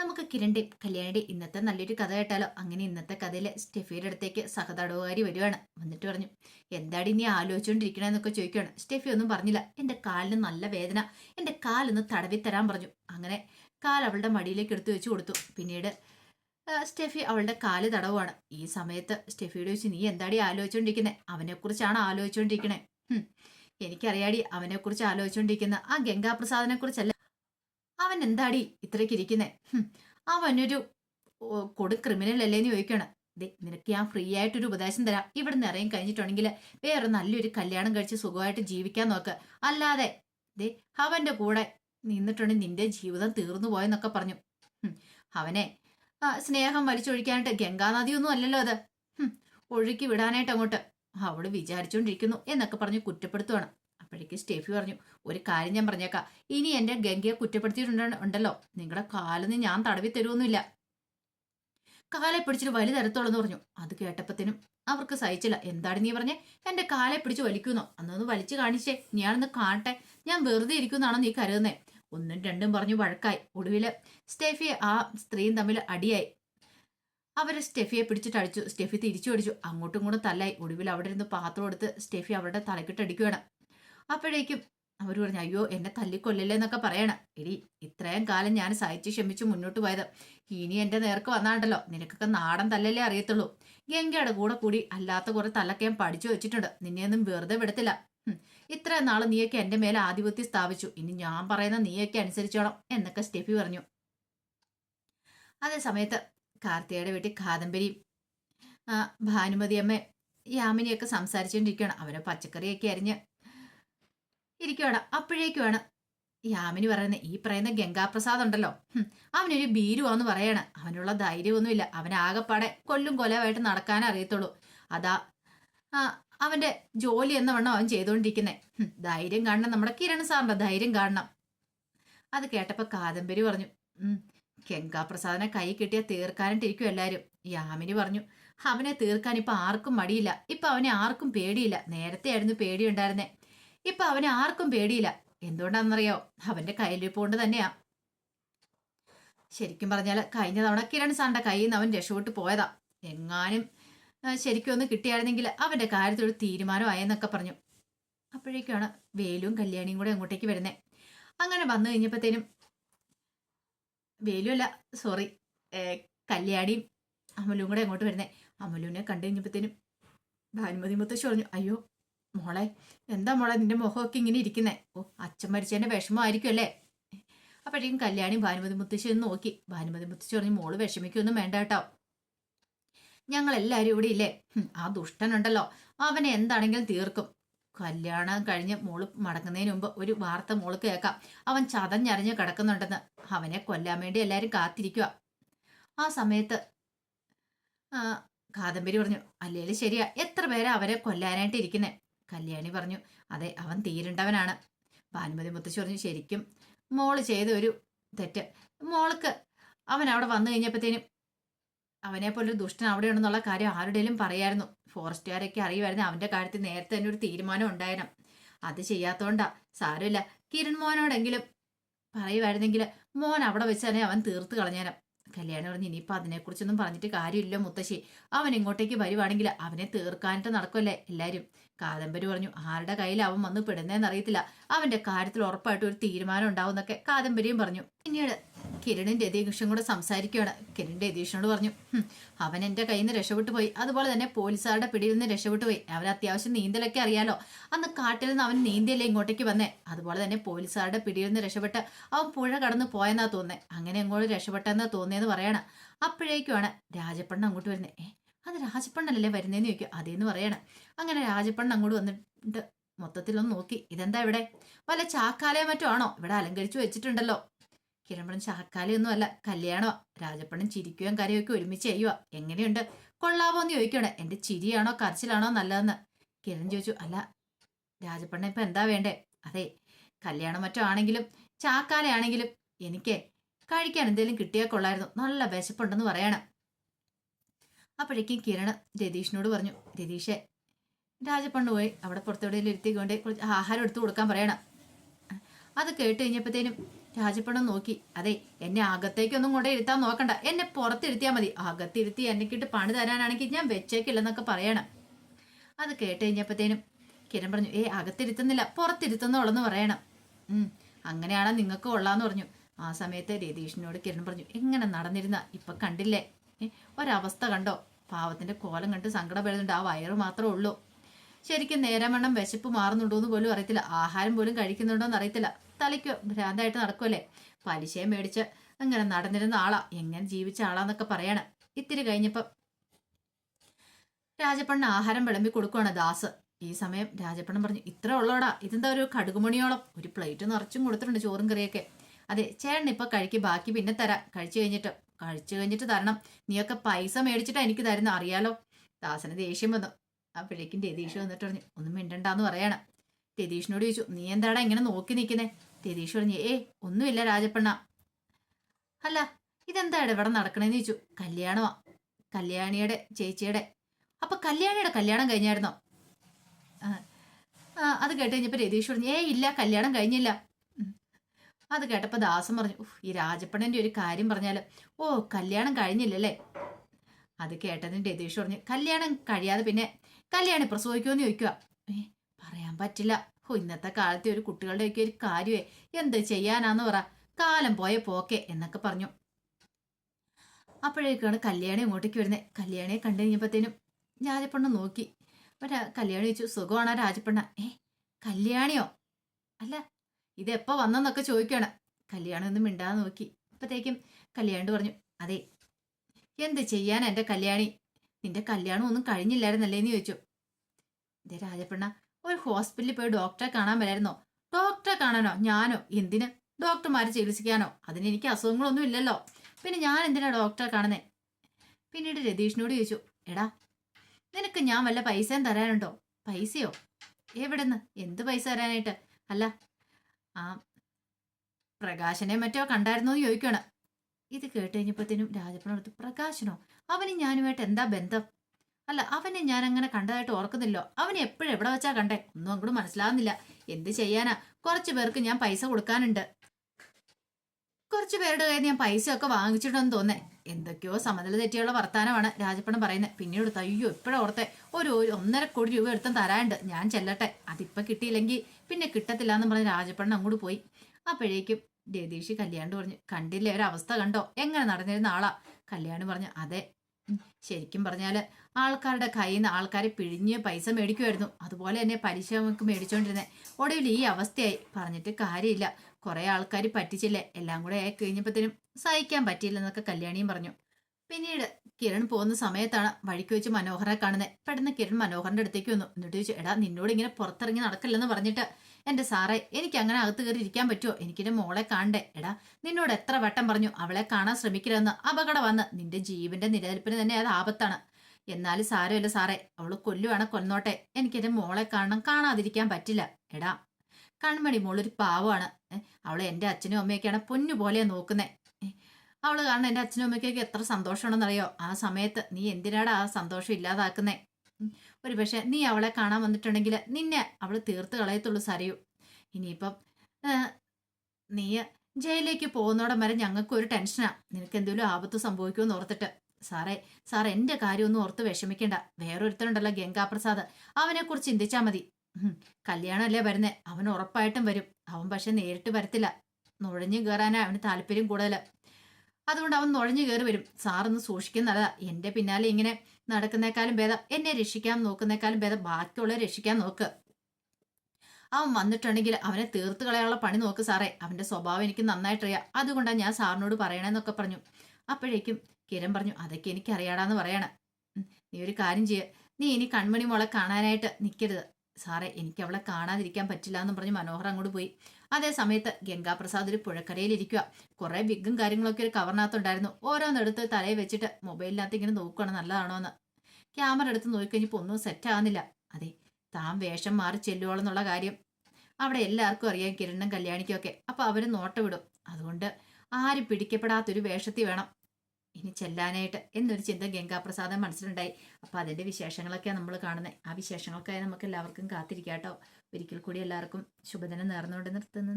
നമുക്ക് കിരണ്ടി കല്യാണിയുടെ ഇന്നത്തെ നല്ലൊരു കഥ കേട്ടാലോ? അങ്ങനെ ഇന്നത്തെ കഥയിലെ സ്റ്റെഫിയുടെ അടുത്തേക്ക് സഹതടവുകാരി വരുവാണ്. വന്നിട്ട് പറഞ്ഞു എന്താടി നീ ആലോചിച്ചുകൊണ്ടിരിക്കണെന്നൊക്കെ ചോദിക്കുകയാണ് സ്റ്റെഫി ഒന്നും പറഞ്ഞില്ല. എന്റെ കാലിന് നല്ല വേദന. എന്റെ കാലൊന്ന് തടവി തരാൻ പറഞ്ഞു. അങ്ങനെ കാൽ അവളുടെ മടിയിലേക്ക് എടുത്തു വെച്ച് കൊടുത്തു. പിന്നീട് സ്റ്റെഫി അവളുടെ കാൽ തടവുമാണ് ഈ സമയത്ത് സ്റ്റെഫിയുടെ വെച്ച് നീ എന്താടി ആലോചിച്ചുകൊണ്ടിരിക്കുന്നത് അവനെക്കുറിച്ചാണ് ആലോചിച്ചുകൊണ്ടിരിക്കണേ എനിക്കറിയാടി അവനെക്കുറിച്ച് ആലോചിച്ചുകൊണ്ടിരിക്കുന്ന ആ ഗംഗാപ്രസാദിനെ കുറിച്ചല്ല അവൻ എന്താടി ഇത്രയ്ക്ക് ഇരിക്കുന്നേ? അവനൊരു കൊടു ക്രിമിനൽ അല്ലേന്ന് ചോദിക്കണം. ദേ നിനക്ക് ഞാൻ ഫ്രീ ആയിട്ടൊരു ഉപദേശം തരാം. ഇവിടെ നിന്ന് ഇറങ്ങി കഴിഞ്ഞിട്ടുണ്ടെങ്കിൽ വേറെ നല്ലൊരു കല്യാണം കഴിച്ച് സുഖമായിട്ട് ജീവിക്കാൻ നോക്ക്. അല്ലാതെ ദേ അവന്റെ കൂടെ നിന്നിട്ടുണ്ടെങ്കിൽ നിന്റെ ജീവിതം തീർന്നു പോയെന്നൊക്കെ പറഞ്ഞു. അവനെ സ്നേഹം വലിച്ചൊഴിക്കാനായിട്ട് ഗംഗാനദിയൊന്നും അല്ലല്ലോ അത്. ഒഴുക്കി വിടാനായിട്ട് അങ്ങോട്ട്. അവൾ വിചാരിച്ചുകൊണ്ടിരിക്കുന്നു എന്നൊക്കെ പറഞ്ഞ് കുറ്റപ്പെടുത്തുവാണ്. അപ്പോഴേക്ക് സ്റ്റെഫി പറഞ്ഞു ഒരു കാര്യം ഞാൻ പറഞ്ഞേക്കാം. ഇനി എന്റെ ഗംഗയെ കുറ്റപ്പെടുത്തിയിട്ടുണ്ട് ഉണ്ടല്ലോ. നിങ്ങളുടെ കാലൊന്നും ഞാൻ തടവി തരുമൊന്നുമില്ല കാലെ പിടിച്ചിട്ട് വലി തരത്തോളെന്ന് പറഞ്ഞു. അത് കേട്ടപ്പത്തിനും അവർക്ക് സഹിച്ചില്ല. എന്താണ് നീ പറഞ്ഞേ? എന്റെ കാലെ പിടിച്ച് വലിക്കുന്നോ? അന്നൊന്ന് വലിച്ചു കാണിച്ചേ. ഞാനൊന്ന് കാണട്ടെ. ഞാൻ വെറുതെ ഇരിക്കുന്നാണോ നീ കരുതുന്നേ? ഒന്നും രണ്ടും പറഞ്ഞു വഴക്കായി. ഒടുവിൽ സ്റ്റെഫി ആ സ്ത്രീയും തമ്മിൽ അടിയായി. അവർ സ്റ്റെഫിയെ പിടിച്ചിട്ട് അടിച്ചു. സ്റ്റെഫി തിരിച്ചു അടിച്ചു അങ്ങോട്ടും ഇങ്ങോട്ടും തല്ലായി. ഒടുവിൽ അവിടെ ഇരുന്ന് പാത്രം എടുത്ത് സ്റ്റെഫി അവരുടെ തലക്കിട്ട് അടിക്കുകയാണ്. അപ്പോഴേക്കും അവർ പറഞ്ഞു അയ്യോ എന്നെ തല്ലിക്കൊല്ലല്ലേ എന്നൊക്കെ പറയണം. എടി ഇത്രയും കാലം ഞാൻ സഹിച്ച് ക്ഷമിച്ച് മുന്നോട്ട് പോയത്. ഇനി എന്റെ നേർക്ക് വന്നാണ്ടല്ലോ. നിനക്കൊക്കെ നാടൻ തല്ലല്ലേ അറിയത്തുള്ളൂ. ഗംഗയുടെ കൂടെ കൂടി അല്ലാത്ത കുറെ തല്ലൊക്കെ ഞാൻ പഠിച്ചു വെച്ചിട്ടുണ്ട്. നിന്നെയൊന്നും വെറുതെ വിടത്തില്ല. ഇത്രയും നാൾ നീയൊക്കെ എന്റെ മേലെ ആധിപത്യം സ്ഥാപിച്ചു. ഇനി ഞാൻ പറയുന്ന നീയൊക്കെ അനുസരിച്ചോണം എന്നൊക്കെ സ്റ്റെഫി പറഞ്ഞു. അതേ സമയത്ത് കാർത്തികയുടെ വീട്ടിൽ കാദംബരിയും ഭാനുമതിയമ്മ യാമിനിയൊക്കെ സംസാരിച്ചുകൊണ്ടിരിക്കുകയാണ് അവരെ പച്ചക്കറിയൊക്കെ അരിഞ്ഞ് ഇരിക്കുകയാണ് അപ്പോഴേക്കുമാണ് യാമിനി പറയുന്നത് ഈ പറയുന്ന ഗംഗാപ്രസാദ് ഉണ്ടല്ലോ അവനൊരു ഭീരുവാന്ന് പറയാണ്. അവനുള്ള ധൈര്യമൊന്നുമില്ല. അവൻ കൊല്ലും കൊലവായിട്ട് നടക്കാൻ അറിയത്തുള്ളൂ. അതാ അവന്റെ ജോലി എന്ന വണ്ണം അവൻ ചെയ്തുകൊണ്ടിരിക്കുന്നത് ധൈര്യം കാണണം നമ്മുടെ കിരൺ സാറിന്റെ ധൈര്യം കാണണം. അത് കേട്ടപ്പോ കാദംബരി പറഞ്ഞു ഗംഗാപ്രസാദിനെ കൈ കിട്ടിയാൽ തീർക്കാനായിട്ടിരിക്കും എല്ലാരും. യാമിനി പറഞ്ഞു അവനെ തീർക്കാൻ ഇപ്പൊ ആർക്കും മടിയില്ല. ഇപ്പൊ അവനെ ആർക്കും പേടിയില്ല. നേരത്തെ ആയിരുന്നു പേടിയുണ്ടായിരുന്നേ. ഇപ്പൊ അവനെ ആർക്കും പേടിയില്ല. എന്തുകൊണ്ടാണെന്നറിയോ? അവന്റെ കയ്യിലിപ്പോണ്ട് തന്നെയാ. ശരിക്കും പറഞ്ഞാൽ കഴിഞ്ഞ തവണ കിരൺ സാറിന്റെ കയ്യിൽ നിന്ന് അവൻ രക്ഷപ്പെട്ട് പോയതാ. എങ്ങാനും ശരിക്കും ഒന്ന് കിട്ടിയായിരുന്നെങ്കിൽ അവന്റെ കാര്യത്തിൽ ഒരു തീരുമാനമായെന്നൊക്കെ പറഞ്ഞു. അപ്പോഴേക്കാണ് വേലും കല്യാണിയും കൂടെ അങ്ങോട്ടേക്ക് വരുന്നേ. അങ്ങനെ വന്നു കഴിഞ്ഞപ്പോഴത്തേനും വേലു അല്ല സോറി കല്യാണിയും അമലും കൂടെ അങ്ങോട്ട് വരുന്നേ. അമലുവിനെ കണ്ടു കഴിഞ്ഞപ്പോഴത്തേനും ഭാനുമതി മുത്തശ്ശി പറഞ്ഞു അയ്യോ മോളെ എന്താ മോളെ നിന്റെ മുഖമൊക്കെ ഇങ്ങനെ ഇരിക്കുന്നേ? ഓ അച്ഛൻ മരിച്ചതിന്റെ വിഷമമായിരിക്കും അല്ലേ? അപ്പോഴേക്കും കല്യാണി ഭാനുമതി മുത്തശ്ശി ഒന്ന് നോക്കി. ഭാനുമതി മുത്തശ്ശി പറഞ്ഞു മോൾ വിഷമിക്കൊന്നും വേണ്ട കേട്ടോ. ഞങ്ങൾ എല്ലാവരും ഇവിടെ ഇല്ലേ? ആ ദുഷ്ടനുണ്ടല്ലോ. അവനെ എന്താണെങ്കിലും തീർക്കും. കല്യാണം കഴിഞ്ഞ് മോൾ മടങ്ങുന്നതിന് മുമ്പ് ഒരു വാർത്ത മോൾ കേൾക്കാം. അവൻ ചതഞ്ഞറിഞ്ഞ് കിടക്കുന്നുണ്ടെന്ന്. അവനെ കൊല്ലാൻ വേണ്ടി എല്ലാവരും കാത്തിരിക്കുക ആ സമയത്ത് കാദംബരി പറഞ്ഞു അല്ലേലും ശരിയാ. എത്ര പേരാ അവരെ കൊല്ലാനായിട്ട് ഇരിക്കുന്നേ? കല്യാണി പറഞ്ഞു അതെ അവൻ തീരണ്ടവനാണ്. ഭാനുമതി മുത്തശ്ശി പറഞ്ഞു ശരിക്കും മോൾ ചെയ്ത ഒരു തെറ്റ്. മോൾക്ക് അവൻ അവിടെ വന്നു കഴിഞ്ഞപ്പോഴത്തേനും അവനെ പോലെ ഒരു ദുഷ്ടൻ അവിടെ ഉണ്ടെന്നുള്ള കാര്യം ആരുടെയും പറയായിരുന്നു. ഫോറസ്റ്റുകാരൊക്കെ അറിയുമായിരുന്നു അവന്റെ കാര്യത്തിൽ നേരത്തെ തന്നെ ഒരു തീരുമാനം ഉണ്ടായിരുന്നു അത് ചെയ്യാത്തോണ്ടാ സാരമില്ല. കിരൺ മോനോടെങ്കിലും പറയുമായിരുന്നെങ്കിൽ മോൻ അവിടെ വെച്ച് തന്നെ അവൻ തീർത്ത് കളഞ്ഞേരം കല്യാണം പറഞ്ഞ് ഇനിയിപ്പോൾ അതിനെക്കുറിച്ചൊന്നും പറഞ്ഞിട്ട് കാര്യമില്ല മുത്തശ്ശി. അവൻ ഇങ്ങോട്ടേക്ക് വരുവാണെങ്കിൽ അവനെ തീർക്കാനായിട്ട് നടക്കുമല്ലേ എല്ലാവരും കാദംബരി പറഞ്ഞു ആരുടെ കയ്യിൽ അവൻ വന്ന് പെടുന്നേന്നറിയത്തില്ല അവന്റെ കാര്യത്തിൽ ഉറപ്പായിട്ട് ഒരു തീരുമാനം ഉണ്ടാവും എന്നൊക്കെ കാദംബരിയും പറഞ്ഞു. പിന്നീട് കിരണിൻ രതീകൃഷ്ണൻ കൂടെ സംസാരിക്കുകയാണ് കിരൺ രതീഷിനോട് പറഞ്ഞു അവൻ എന്റെ കയ്യിൽ നിന്ന് രക്ഷപ്പെട്ടു പോയി. അതുപോലെ തന്നെ പോലീസുകാരുടെ പിടിയിൽ നിന്ന് രക്ഷപ്പെട്ടു പോയി. അവൻ അത്യാവശ്യം നീന്തലൊക്കെ അറിയാലോ. അന്ന് കാട്ടിൽ നിന്ന് അവൻ നീന്തിയല്ലേ ഇങ്ങോട്ടേക്ക് വന്നേ. അതുപോലെ തന്നെ പോലീസുകാരുടെ പിടിയിൽ നിന്ന് രക്ഷപ്പെട്ട് അവൻ പുഴ കടന്ന് പോയെന്നാ തോന്നേ അങ്ങനെ എങ്ങോട്ട് രക്ഷപ്പെട്ടെന്നാ തോന്നിയെന്ന് പറയണം. അപ്പോഴേക്കുമാണ് രാജപ്പണ്ണ അങ്ങോട്ട് വരുന്നത് ഏ അത് രാജപ്പണ്ണല്ലേ വരുന്നതെന്ന് ചോദിക്കും അതേന്ന് പറയണം. അങ്ങനെ രാജപ്പണ്ണ അങ്ങോട്ട് വന്നിട്ട് മൊത്തത്തിലൊന്ന് നോക്കി. ഇതെന്താ ഇവിടെ? വല്ല ചാക്കാലയോ മറ്റോ ആണോ? ഇവിടെ അലങ്കരിച്ചു വെച്ചിട്ടുണ്ടല്ലോ. കിരൺപണൻ ചാക്കാലയൊന്നും അല്ല. കല്യാണോ? രാജപ്പണ്ണൻ ചിരിക്കുകയും കരയൊക്കെ ഒരുമിച്ച് ചെയ്യുക എങ്ങനെയുണ്ട്? കൊള്ളാവോ എന്ന് ചോദിക്കണേ എന്റെ ചിരിയാണോ? കരച്ചിലാണോ നല്ലതെന്ന്. കിരൺ ചോദിച്ചു അല്ല രാജപ്പണ്ണൻ ഇപ്പൊ എന്താ വേണ്ടേ? അതെ കല്യാണം മറ്റോ ആണെങ്കിലും ചാക്കാലയാണെങ്കിലും എനിക്ക് കഴിക്കാൻ എന്തെങ്കിലും കിട്ടിയാൽ കൊള്ളായിരുന്നു. നല്ല വിശപ്പുണ്ടെന്ന് പറയണം. അപ്പോഴേക്കും കിരൺ രതീഷിനോട് പറഞ്ഞു രതീഷെ രാജപ്പണ്ണ് പോയി അവിടെ പുറത്തെവിടെയെങ്കിലും ഇരുത്തിക്കൊണ്ട് കുറച്ച് ആഹാരം എടുത്തു കൊടുക്കാൻ പറയണം. അത് കേട്ട് കഴിഞ്ഞപ്പോഴത്തേനും രാജപ്പണം നോക്കി. അതെ എന്നെ അകത്തേക്കൊന്നും കൊണ്ടേ ഇരുത്താൻ നോക്കണ്ട. എന്നെ പുറത്തിരുത്തിയാൽ മതി. അകത്തിരുത്തി എന്നെക്കിട്ട് പണി തരാനാണെങ്കിൽ ഞാൻ വെച്ചേക്കില്ലെന്നൊക്കെ പറയണം. അത് കേട്ട് കഴിഞ്ഞപ്പോഴത്തേനും കിരൺ പറഞ്ഞു ഏ അകത്തിരുത്തുന്നില്ല. പുറത്തിരുത്തുന്നുള്ളെന്ന് പറയണം. അങ്ങനെയാണോ നിങ്ങൾക്ക് കൊള്ളാന്ന് പറഞ്ഞു. ആ സമയത്ത് രതീഷിനോട് കിരൺ പറഞ്ഞു എങ്ങനെ നടന്നിരുന്ന? ഇപ്പൊ കണ്ടില്ലേ? ഒരവസ്ഥ കണ്ടോ? പാവത്തിന്റെ കോലം കണ്ട് സങ്കടം വരുന്നുണ്ട്. ആ വയറ് മാത്രമേ ഉള്ളൂ. ശരിക്കും നേരം വണ്ണം വിശപ്പ് മാറുന്നുണ്ടോ എന്ന് പോലും അറിയത്തില്ല. ആഹാരം പോലും കഴിക്കുന്നുണ്ടോ എന്ന് അറിയത്തില്ല. തലയ്ക്ക് ഭ്രാന്തായിട്ട് നടക്കുമല്ലേ പലിശയും മേടിച്ച് അങ്ങനെ നടന്നിരുന്ന ആളാ. എങ്ങനെ ജീവിച്ച ആളാന്നൊക്കെ പറയണം. ഇത്തിരി കഴിഞ്ഞപ്പം രാജപ്പണ്ണ ആഹാരം വിളമ്പി കൊടുക്കുവാണ് ദാസ്. ഈ സമയം രാജപ്പണ്ണൻ പറഞ്ഞു ഇത്ര ഉള്ളോടാ. ഇതെന്താ ഒരു കടുകുമണിയോളം? ഒരു പ്ലേറ്റ് നിറച്ചും കൊടുത്തിട്ടുണ്ട് ചോറും കറിയൊക്കെ. അതെ ചേട്ടൻ ഇപ്പൊ കഴിക്ക് ബാക്കി പിന്നെ തരാം. കഴിച്ചു കഴിഞ്ഞിട്ട് കഴിച്ചു കഴിഞ്ഞിട്ട് തരണം. നീയൊക്കെ പൈസ മേടിച്ചിട്ടാ എനിക്ക് തരുന്ന അറിയാലോ? ദാസന് ദേഷ്യം വന്നു. അപ്പോഴേക്കും രതീഷ് വന്നിട്ട് പറഞ്ഞു ഒന്നും മിണ്ടണ്ടെന്ന് പറയണം. രതീഷിനോട് ചോദിച്ചു നീ എന്താടാ ഇങ്ങനെ നോക്കി നിൽക്കുന്നേ? രതീഷ് ഏ ഒന്നുമില്ല രാജപ്പണ്ണ. അല്ല ഇതെന്താടാ ഇവിടെ നടക്കണേന്ന് ചോദിച്ചു. കല്യാണമാ. കല്യാണിയുടെ ചേച്ചിയുടെ. അപ്പൊ കല്യാണിയുടെ കല്യാണം കഴിഞ്ഞായിരുന്നോ? അത് കേട്ട് കഴിഞ്ഞപ്പോ രതീഷ് പറഞ്ഞു ഏ ഇല്ല കല്യാണം കഴിഞ്ഞില്ല. അത് കേട്ടപ്പോ ദാസം പറഞ്ഞു "ഉഫ്, ഈ രാജപ്പണന്റെ ഒരു കാര്യം പറഞ്ഞാൽ. ഓ കല്യാണം കഴിഞ്ഞില്ലല്ലേ? അത് കേട്ടതിന് രതീഷ് പറഞ്ഞു കല്യാണം കഴിയാതെ പിന്നെ കല്യാണി പ്രസവിക്കുമെന്ന് ചോദിക്കുക പറയാൻ പറ്റില്ല. ഓ ഇന്നത്തെ കാലത്തെ ഒരു കുട്ടികളുടെയൊക്കെ ഒരു കാര്യമേ. എന്ത് ചെയ്യാനാന്ന് പറ. കാലം പോയ പോക്കെ എന്നൊക്കെ പറഞ്ഞു. അപ്പോഴേക്കാണ് കല്യാണി ഇങ്ങോട്ടേക്ക് വരുന്നത് കല്യാണിയെ കണ്ടു കഴിഞ്ഞപ്പോഴത്തേനും രാജപ്പണ്ണ നോക്കി. അപ്പം കല്യാണി ചോദിച്ചു സുഖമാണോ രാജപ്പണ്ണ? ഏ കല്യാണിയോ? അല്ല ഇതെപ്പോ വന്നെന്നൊക്കെ ചോദിക്കുകയാണ് കല്യാണം ഒന്നും മിണ്ടാതെ നോക്കി. അപ്പത്തേക്കും കല്യാണി പറഞ്ഞു അതെ എന്ത് ചെയ്യാൻ എന്റെ കല്യാണി? നിന്റെ കല്യാണം ഒന്നും കഴിഞ്ഞില്ലായിരുന്നല്ലേ? എന്ന് ചോദിച്ചു. ഇതേ രാജപ്പണ്ണ ഒരു ഹോസ്പിറ്റലിൽ പോയി ഡോക്ടറെ കാണാൻ വരായിരുന്നോ? ഡോക്ടറെ കാണാനോ? ഞാനോ? എന്തിന്? ഡോക്ടർമാരെ ചികിത്സിക്കാനോ? അതിന് എനിക്ക് അസുഖങ്ങളൊന്നും ഇല്ലല്ലോ. പിന്നെ ഞാൻ എന്തിനാ ഡോക്ടറെ കാണുന്നേ? പിന്നീട് രതീഷിനോട് ചോദിച്ചു എടാ നിനക്ക് ഞാൻ വല്ല പൈസയും തരാനുണ്ടോ? പൈസയോ? എവിടുന്ന്? എന്ത് പൈസ തരാനായിട്ട്? അല്ല ആ പ്രകാശനെ മറ്റോ കണ്ടായിരുന്നോ എന്ന് ചോദിക്കുകയാണ് ഇത് കേട്ട് കഴിഞ്ഞപ്പോഴത്തേനും രാജപ്പനടുത്ത് പ്രകാശനോ? അവന് ഞാനുമായിട്ട് എന്താ ബന്ധം? അല്ല അവനെ ഞാൻ അങ്ങനെ കണ്ടതായിട്ട് ഓർക്കുന്നില്ലോ. അവനെ എപ്പോഴും എവിടെ വെച്ചാ കണ്ടേ? ഒന്നും അങ്ങോട്ട് മനസ്സിലാവുന്നില്ല. എന്ത് ചെയ്യാനാ? കുറച്ചു പേർക്ക് ഞാൻ പൈസ കൊടുക്കാനുണ്ട്. കുറച്ചു പേരുടെ കയ്യിൽ ഞാൻ പൈസ ഒക്കെ വാങ്ങിച്ചിട്ടുണ്ടെന്ന് തോന്നേ. എന്തൊക്കെയോ സമതല തെറ്റിയുള്ള വർത്താനമാണ് രാജപ്പണം പറയുന്നത്. പിന്നീട് എടുത്ത് അയ്യോ ഇപ്പോഴും ഓർത്തെ? ഒരു ഒന്നര കോടി രൂപ എടുത്തും തരാനുണ്ട്. ഞാൻ ചെല്ലട്ടെ. അതിപ്പോ കിട്ടിയില്ലെങ്കിൽ പിന്നെ കിട്ടത്തില്ല എന്ന് പറഞ്ഞ് രാജപ്പണ്ണൻ അങ്ങോട്ട് പോയി. അപ്പോഴേക്കും രതീഷ് കല്യാണ്ട് പറഞ്ഞു കണ്ടില്ലേ ഒരവസ്ഥ കണ്ടോ? എങ്ങനെ നടന്നിരുന്ന ആളാ? കല്യാണി പറഞ്ഞു അതെ ശരിക്കും പറഞ്ഞാൽ ആൾക്കാരുടെ കയ്യിൽ നിന്ന് ആൾക്കാരെ പിഴിഞ്ഞ് പൈസ മേടിക്കുമായിരുന്നു അതുപോലെ തന്നെ പലിശ നമുക്ക് മേടിച്ചോണ്ടിരുന്നെ. ഒടുവിൽ ഈ അവസ്ഥയായി. പറഞ്ഞിട്ട് കാര്യമില്ല. കുറെ ആൾക്കാർ പറ്റിച്ചില്ലേ? എല്ലാം കൂടെ ആയി കഴിഞ്ഞപ്പോഴത്തേനും സഹിക്കാൻ പറ്റിയില്ലെന്നൊക്കെ കല്യാണിയും പറഞ്ഞു. പിന്നീട് കിരൺ പോകുന്ന സമയത്താണ് വഴിക്ക് വെച്ച് മനോഹറെ കാണുന്നത് പെട്ടെന്ന് കിരൺ മനോഹറിന്റെ അടുത്തേക്ക് വന്നു. എന്നിട്ട് ചോദിച്ചു എടാ നിന്നോട് ഇങ്ങനെ പുറത്തിറങ്ങി നടക്കില്ലെന്ന് പറഞ്ഞിട്ട് എന്റെ സാറേ എനിക്ക് അങ്ങനെ അകത്ത് കയറി ഇരിക്കാൻ പറ്റുമോ എനിക്കിന്റെ മോളെ കാണണ്ടേ? എടാ നിന്നോട് എത്ര വട്ടം പറഞ്ഞു അവളെ കാണാൻ ശ്രമിക്കരുതെന്ന്. അപകടം വന്ന്. നിന്റെ ജീവന്റെ നിലനിൽപ്പിന് തന്നെ അത് ആപത്താണ്. എന്നാലും സാരമില്ല സാറേ അവൾ കൊല്ലുവാണ് കൊന്നോട്ടെ. എനിക്കെന്റെ മോളെ കാണണം കാണാതിരിക്കാൻ പറ്റില്ല. എടാ കൺമണി മോളൊരു പാവമാണ്. അവളെ എന്റെ അച്ഛനും അമ്മയൊക്കെയാണ് പൊന്നു പോലെ നോക്കുന്നത് അവൾ കാരണം എന്റെ അച്ഛനും അമ്മയ്ക്കൊക്കെ എത്ര സന്തോഷമാണെന്നറിയോ? ആ സമയത്ത് നീ എന്തിനാടാ ആ സന്തോഷം ഇല്ലാതാക്കുന്നേ? ഒരു പക്ഷെ നീ അവളെ കാണാൻ വന്നിട്ടുണ്ടെങ്കിൽ നിന്നെ അവൾ തീർത്ത് കളയത്തുള്ളൂ സരയു. ഇനിയിപ്പം നീ ജയിലിലേക്ക് പോകുന്നോടം വരെ ഞങ്ങൾക്ക് ഒരു ടെൻഷനാ. നിനക്ക് എന്തെങ്കിലും ആപത്ത് സംഭവിക്കുമെന്ന് ഓർത്തിട്ട്. സാറേ സാർ എന്റെ കാര്യമൊന്നും ഓർത്ത് വിഷമിക്കേണ്ട. വേറൊരുത്തനുണ്ടല്ലോ ഗംഗാപ്രസാദ്. അവനെക്കുറിച്ച് ചിന്തിച്ചാൽ മതി. കല്യാണമല്ലേ വരുന്നേ. അവൻ ഉറപ്പായിട്ടും വരും. അവൻ പക്ഷെ നേരിട്ട് വരത്തില്ല. നുഴഞ്ഞു കയറാനാ അവന് താല്പര്യം കൂടുതൽ അതുകൊണ്ട് അവൻ നുഴഞ്ഞു കയറി വരും. സാറൊന്ന് സൂക്ഷിക്കുന്നതാ എന്റെ പിന്നാലെ ഇങ്ങനെ നടക്കുന്നേക്കാളും ഭേദം എന്നെ രക്ഷിക്കാൻ നോക്കുന്നേക്കാളും ഭേദം ബാക്കിയുള്ളവരെ രക്ഷിക്കാൻ നോക്ക്. അവൻ വന്നിട്ടുണ്ടെങ്കിൽ അവനെ തീർത്ത് കളയാനുള്ള പണി നോക്ക് സാറേ. അവന്റെ സ്വഭാവം എനിക്ക് നന്നായിട്ടറിയാം. അതുകൊണ്ടാണ് ഞാൻ സാറിനോട് പറയണേന്നൊക്കെ പറഞ്ഞു. അപ്പോഴേക്കും കിരൺ പറഞ്ഞു അതൊക്കെ എനിക്ക് അറിയാടാന്ന് പറയണ നീ ഒരു കാര്യം ചെയ്യ. നീ ഇനി കൺമണി മോളെ കാണാനായിട്ട് നിൽക്കരുത് സാറേ എനിക്ക് അവളെ കാണാതിരിക്കാൻ പറ്റില്ല എന്ന് പറഞ്ഞ് മനോഹർ അങ്ങോട്ട് പോയി. അതേ സമയത്ത് ഗംഗാപ്രസാദ് ഒരു പുഴക്കരയിലിരിക്കുക കുറെ വിഗും കാര്യങ്ങളൊക്കെ ഒരു കവറിനകത്തുണ്ടായിരുന്നു. ഓരോന്നെടുത്ത് തലയിൽ വെച്ചിട്ട് മൊബൈലിനകത്ത് ഇങ്ങനെ നോക്കുകയാണ് നല്ലതാണോ എന്ന് ക്യാമറ എടുത്ത് നോക്കിക്കഴിഞ്ഞപ്പോൾ ഒന്നും സെറ്റ് ആകുന്നില്ല അതെ താൻ വേഷം മാറി ചെല്ലുവോളെന്നുള്ള കാര്യം. അവിടെ എല്ലാവർക്കും അറിയാം കിരണും കല്യാണിക്കും ഒക്കെ. അപ്പൊ അവർ നോട്ടം വിടും. അതുകൊണ്ട് ആരും പിടിക്കപ്പെടാത്തൊരു വേഷത്തിൽ വേണം. ഇനി ചെല്ലാനായിട്ട് എന്നൊരു ചിന്ത ഗംഗാപ്രസാദം മനസ്സിലുണ്ടായി. അപ്പൊ അതിന്റെ വിശേഷങ്ങളൊക്കെയാണ് നമ്മൾ കാണുന്നത് ആ വിശേഷങ്ങൾക്കായി നമുക്ക് എല്ലാവർക്കും കാത്തിരിക്കാട്ടോ. ഒരിക്കൽ കൂടി എല്ലാവർക്കും ശുഭദിനം നേർന്നുകൊണ്ട് നിർത്തുന്നു.